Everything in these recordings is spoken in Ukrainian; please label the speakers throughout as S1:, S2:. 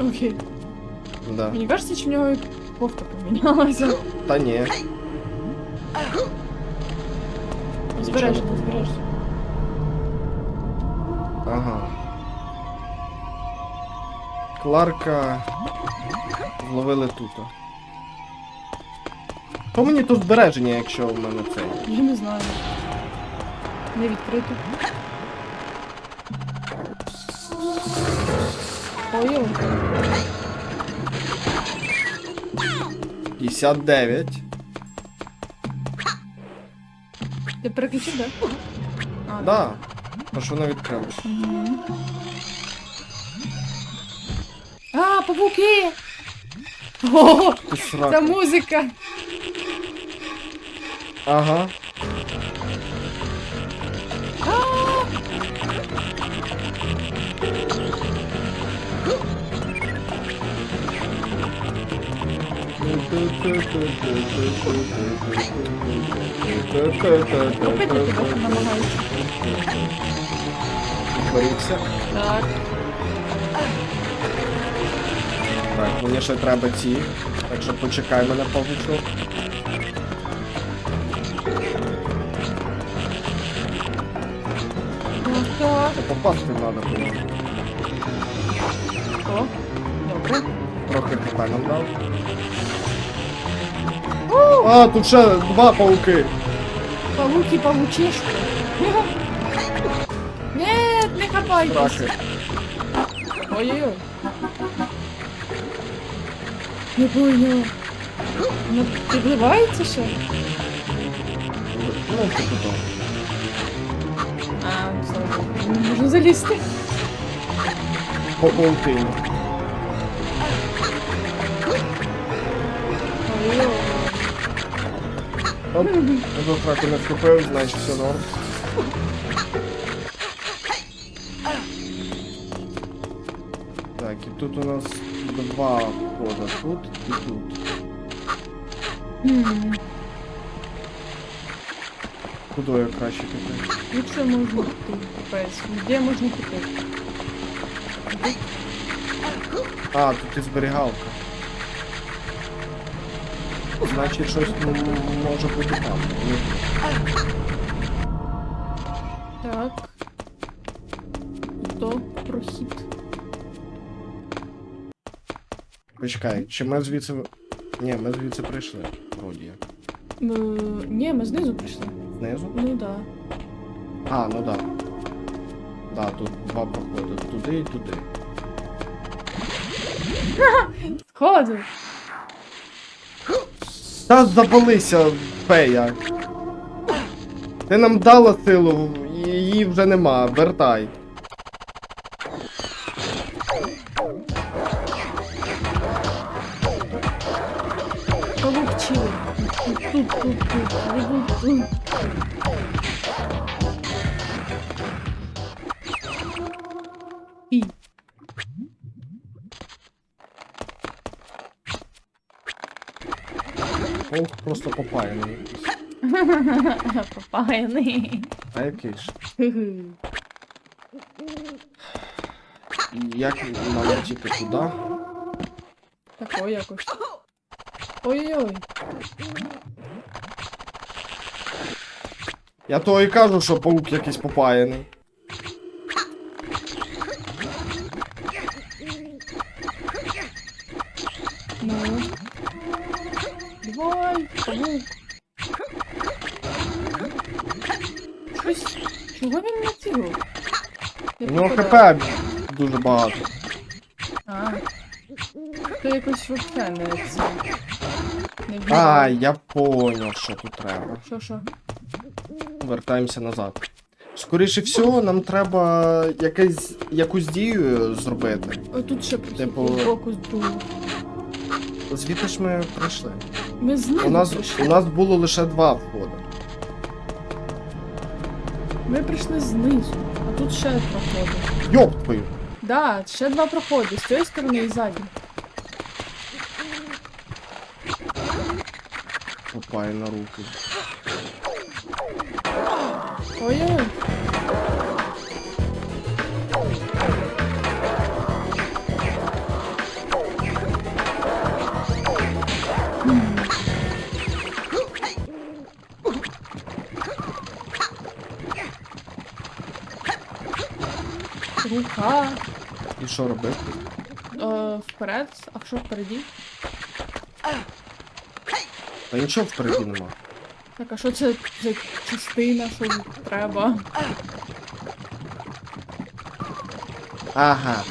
S1: Окей.
S2: Да.
S1: Мені кажеться, чи в нього кофта помінялася.
S2: Та ні.
S1: Збережно, збережно.
S2: Ага. Кларка зловили тут. То мені тут збереження, якщо в мене це.
S1: Я не знаю. Не відкрито. Ой,
S2: 59.
S1: ти переключив, да? А,
S2: Да. А що вона відкрилась?
S1: Мгм. А, павуки! О,
S2: Ти срака.
S1: музика!
S2: Ага.
S1: Купити тебе що намагаюся.
S2: Борівся.
S1: Так.
S2: Так, мені ще треба ці. Так що почекай мене.
S1: Так, так.
S2: Попасти треба було.
S1: О, добре.
S2: Трохи нам дав. А, тут ще два пауки.
S1: Павуки, павучишки. Нет, не хапайтесь.
S2: Трохи.
S1: Ой-ой-ой. Не поняла. Вона підливається ще?
S2: Ну, типу то.
S1: А, слава Богу, не можна залізти.
S2: По паутині.
S1: Ой-ой-ой.
S2: Оп, до траку не вступив, значить все норм. Так, і тут у нас два входа. Тут і тут.
S1: М,
S2: Куди я краще піти?
S1: Тут ще можна піти, капець. Де можна піти?
S2: А, тут і зберігалка. Значить, щось м, може бути там.
S1: Так. То прохід.
S2: Почекай, чи ми звідси. Ні, ми звідси прийшли. Вроді як.
S1: Е, ні, ми знизу прийшли.
S2: Знизу?
S1: Ну да.
S2: А, ну да. Да, тут два проходи. Туди і туди.
S1: Сходу.
S2: Та запалися, фея. Ти нам дала силу, її вже нема, вертай.
S1: Павук
S2: просто попаяний.
S1: Попаяний.
S2: А який ж? Як нам тільки туди?
S1: Тако якось. Ой-ой-ой.
S2: Я то і кажу, що паук якийсь попаяний.
S1: Давай. Щось. Чого він не цілив?
S2: У нього хп дуже багато.
S1: А. То якось вообще не це. Не
S2: А, я поняв, що тут треба.
S1: Що, що?
S2: Вертаємося назад. Скоріше всього, нам треба якесь, якусь дію зробити.
S1: Ой, тут ще прохід
S2: Типу-
S1: боку з другого.
S2: Звідти ж ми прийшли.
S1: Ми з ним
S2: У нас,
S1: прийшли.
S2: у нас було лише два входи.
S1: Ми прийшли знизу, а тут ще проходи.
S2: Йоп твою!
S1: Да, ще два проходи, з цієї сторони і ззаді.
S2: Попає на руки.
S1: Ой-ой. Рука.
S2: І що робити?
S1: Е, вперед, а що впереді?
S2: Та нічого впереді нема.
S1: Так, а що це за частина, що треба?
S2: Ага.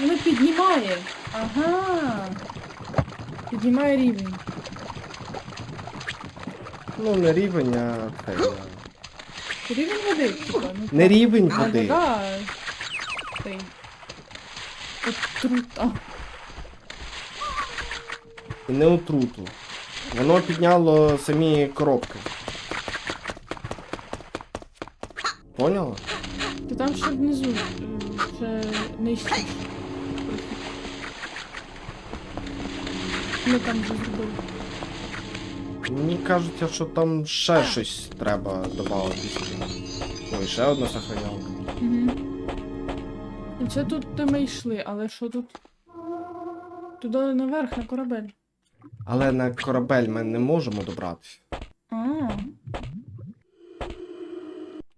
S1: Ну піднімає. Ага. Піднімає рівень.
S2: Ну, не рівень, а цей, а,
S1: Рівень води, типа. Ну,
S2: Не рівень
S1: а
S2: води.
S1: вода. Цей. Отрута.
S2: І не отруту. Воно підняло самі коробки. Поняла?
S1: Ти там ще внизу. е, Ще нижче. ж. Ми там вже зробили.
S2: Мені кажеться, що там ще щось треба додати. Ой, ще одна сохранялка.
S1: Угу. Це тут ми йшли, але що тут? Туди наверх на корабель.
S2: Але на корабель ми не можемо добратися,
S1: А,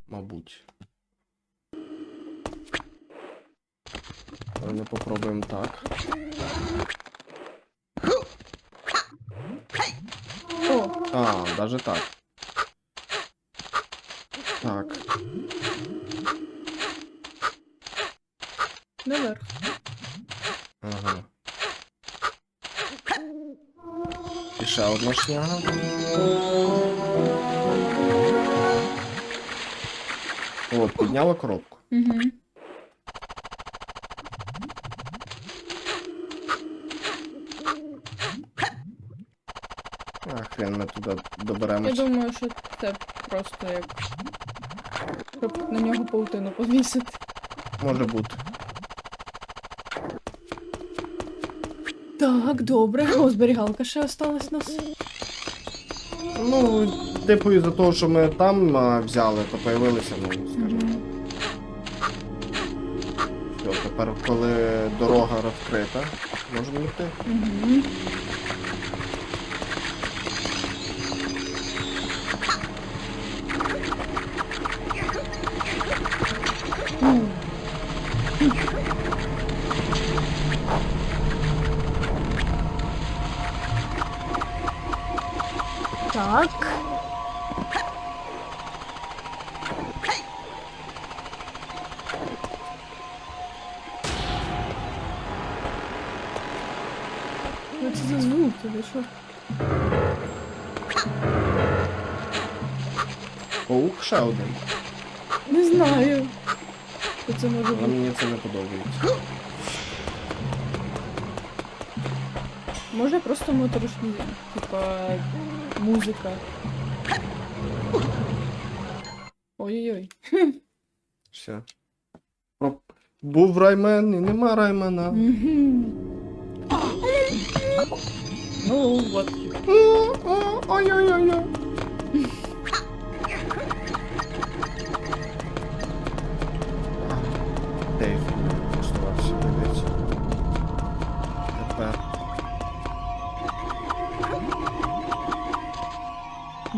S2: мабуть. Але ми попробуємо так. А, даже так. Так.
S1: наверх.
S2: Ага. І ще одна шняга. О, підняла коробку.
S1: Угу.
S2: Хрен ми туди
S1: Я думаю, що це просто як. Щоб на нього паутину повісити.
S2: Може бути.
S1: Так, добре. О, зберігалка ще осталась у нас.
S2: Ну, типу, із-за того, що ми там а, взяли, то появилися, ну, скажімо. Все, тепер, коли дорога розкрита, можемо йти.
S1: Угу.
S2: Ще один.
S1: Не знаю. Що це може
S2: Але
S1: бути?
S2: мені це не подобається.
S1: Може просто моторошні, типа музика. Ой-ой-ой.
S2: Все. Про... Був раймен і нема раймена.
S1: Мгм. Ну, от.
S2: Ой-ой-ой.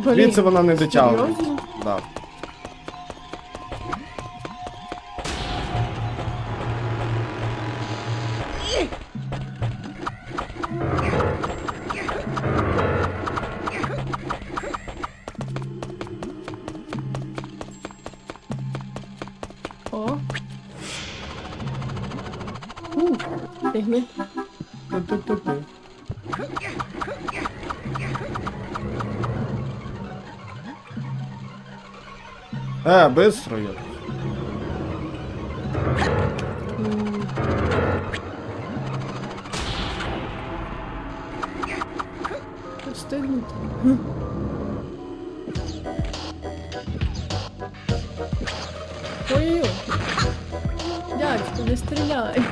S2: Звідси вона не дотягує.
S1: серйозно?
S2: Да.
S1: О. У.
S2: Е, быстро я.
S1: М. Встигнути. Ой-ой-ой. Дядько, не стріляй.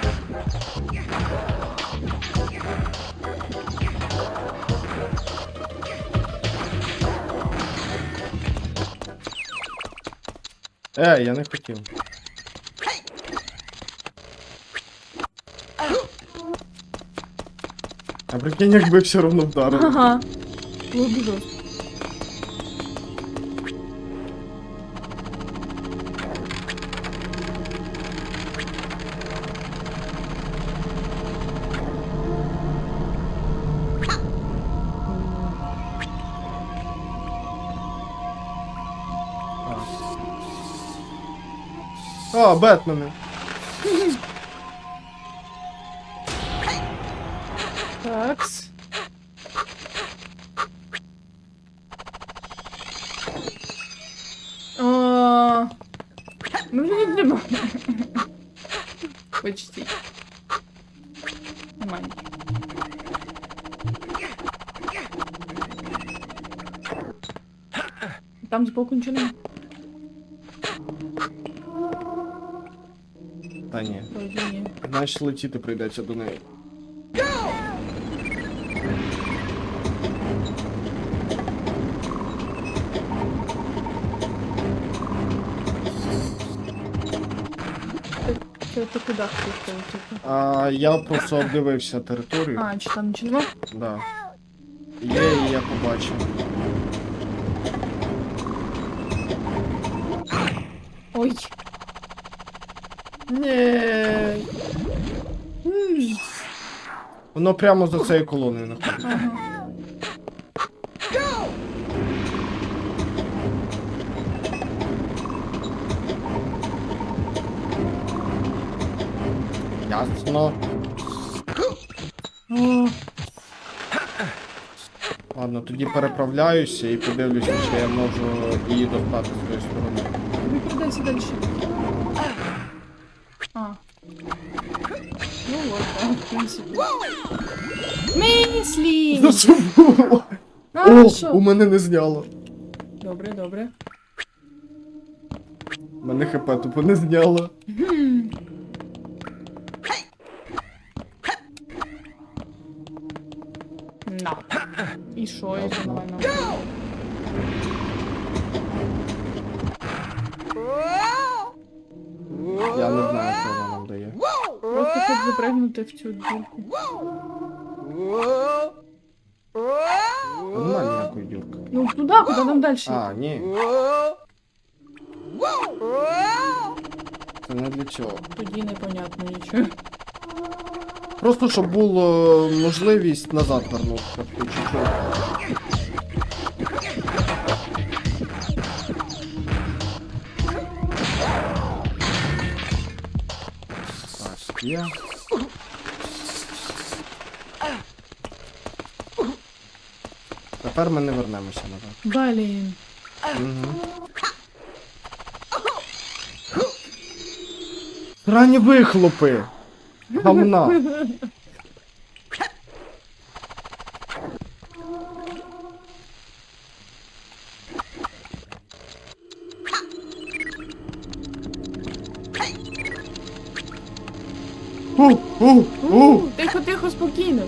S2: Е, я не хотів. А прикинь, якби все одно вдарив.
S1: Ага. Було б жорстко.
S2: О, Бетмени.
S1: Такс. О, Ми вже йдемо. Почти. Нормально. Там збоку нічого немає.
S2: Та ні.
S1: Вроді ні.
S2: Значить летіти прийдеться до неї.
S1: Це ти куди хотів полетіти?
S2: А я просто обдивився територію.
S1: А, чи там нічого нема?
S2: Да. Є, і я побачив.
S1: Ой.
S2: Воно прямо за цією колоною знаходиться.
S1: Ага.
S2: Ясно.
S1: О,
S2: Ладно, тоді переправляюся і подивлюся, чи я можу її достати з тої сторони.
S1: придеться далі. Принципі. Мислі!
S2: Ну що було?
S1: А,
S2: О,
S1: що?
S2: у мене не зняло.
S1: Добре, добре.
S2: Мене хп тупо не зняло.
S1: Хм. В цю дірку.
S2: Нема ніякої дюрки.
S1: Ну туди, куди нам далі?
S2: А, ні. Це не для цього.
S1: Тоді непонятно нічого.
S2: Просто щоб було можливість назад вернутися. Так, є. Тепер ми не вернемося назад.
S1: Блін.
S2: Угу. Ранні вихлопи! Гамна! У, у, у!
S1: У, Тихо, тихо, спокійно.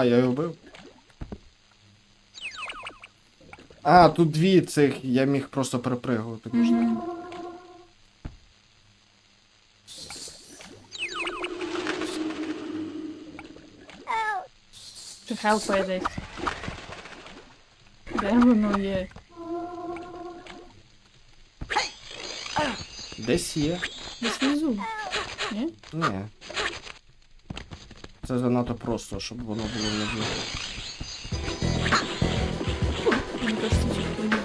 S1: А,
S2: я його вбив. А, тут дві цих, я міг просто перепригувати.
S1: Мгм. Чи хелпає десь? Де воно є?
S2: Десь є.
S1: Десь внизу. Ні?
S2: Ні. Це занадто просто, щоб воно було внизу.
S1: Мені кажется, чітко внизу.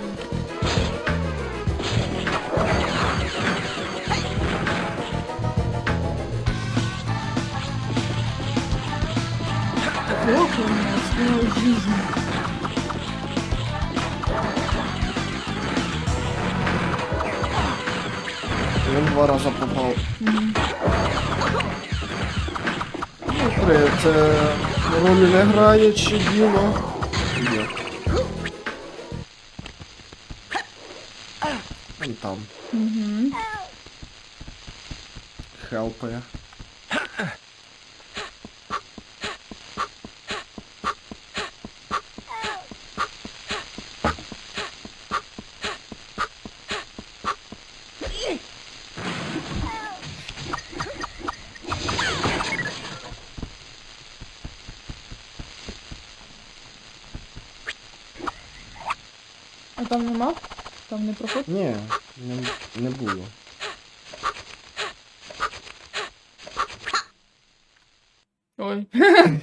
S1: Сколько у меня осталось жизни?
S2: Він два рази попав.
S1: Мгм.
S2: Ну, три, це ролі не грає чи діло. Вон там.
S1: Угу.
S2: Хелпає.
S1: Там нема? Там не проход?
S2: Ні, не, не було.
S1: Ой.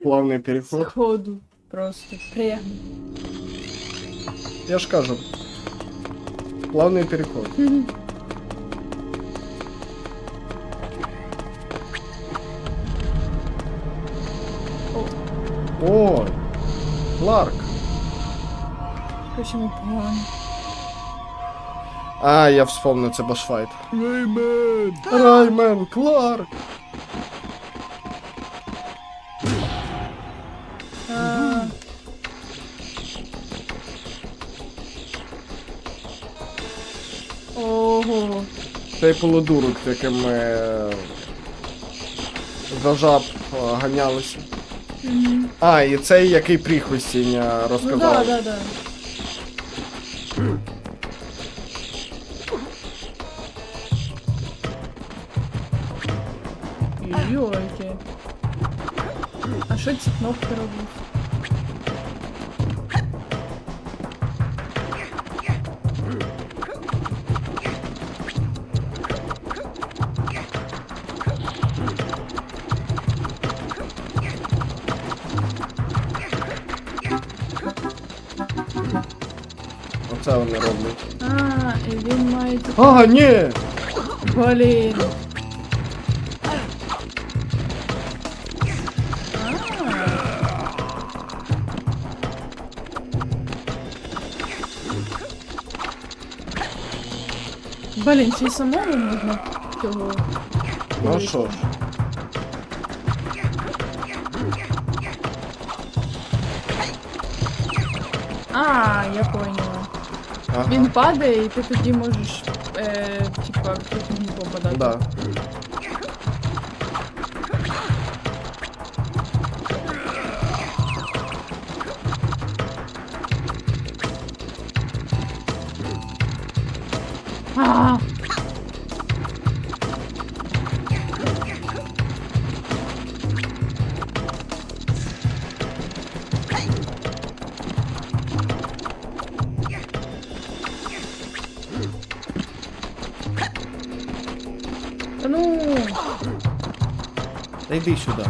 S2: Плавний переход.
S1: Сходу. Просто прягну.
S2: Я ж кажу. Плавний переход.
S1: О,
S2: Ой! Кларк.
S1: Ми погано.
S2: А, я вспомнив, це башфайт.
S1: Реймен!
S2: Раймен, Кларк!
S1: Ого.
S2: Цей полудурок, яким ми е, за жаб е, ганялися. А, і цей, який прихвостіння
S1: Ну да, да, да. Йойки. А що ці кнопки роблять?
S2: Оце вони роблять.
S1: А, і він має ті-
S2: А, ні!
S1: Блін. Блін, чи самому можна цього.
S2: Ну що ж.
S1: А, я поняла.
S2: Ага.
S1: Він падає, і ти тоді можеш, е, типа, в фігню попадати.
S2: Да.
S1: Та
S2: йди сюди.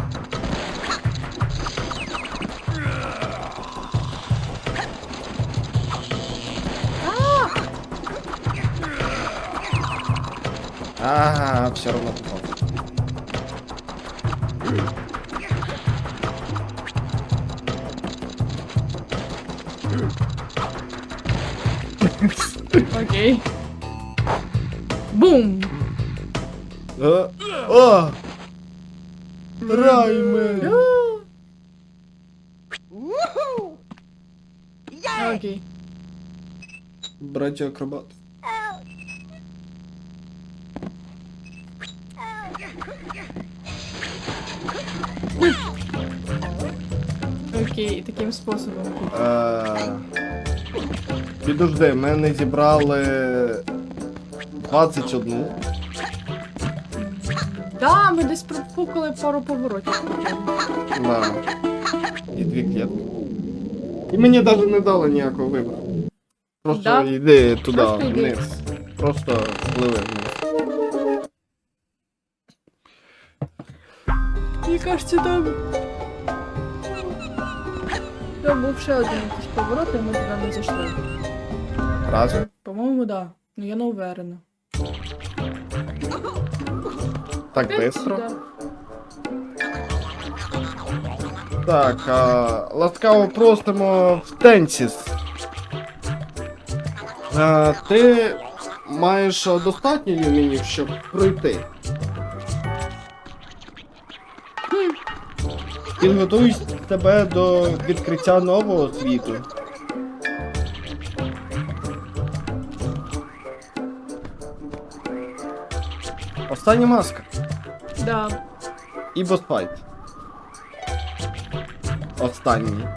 S2: Ага, все равно попал.
S1: окей. Бум!
S2: Э, О! Раймен!
S1: Окей.
S2: Братья акробат.
S1: Окей, таким способом.
S2: Е, Підожди, ми не зібрали 21.
S1: Да, ми десь пропукали пару поворотів.
S2: Да. І дві клітки. І мені навіть не дали ніякого вибору. Просто
S1: Да?
S2: йди туди,
S1: Просто йди.
S2: вниз. Просто пливи вниз.
S1: Мені кажеться, там. Там був ще один якийсь поворот, і ми туди не зайшли.
S2: Разом?
S1: По-моєму, да. Ну я не уверена.
S2: Так бистро.
S1: да.
S2: Так, а, ласкаво просимо в Тенсіс. А, ти маєш достатньо юмінів, щоб пройти. Підготуй тебе до відкриття нового світу. Остання маска.
S1: Да.
S2: І босфайт. Останній.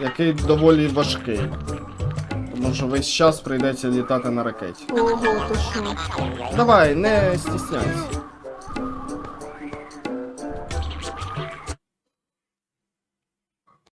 S2: Який доволі важкий. Тому що весь час прийдеться літати на ракеті.
S1: Ого, то що?
S2: Давай, не стісняйся.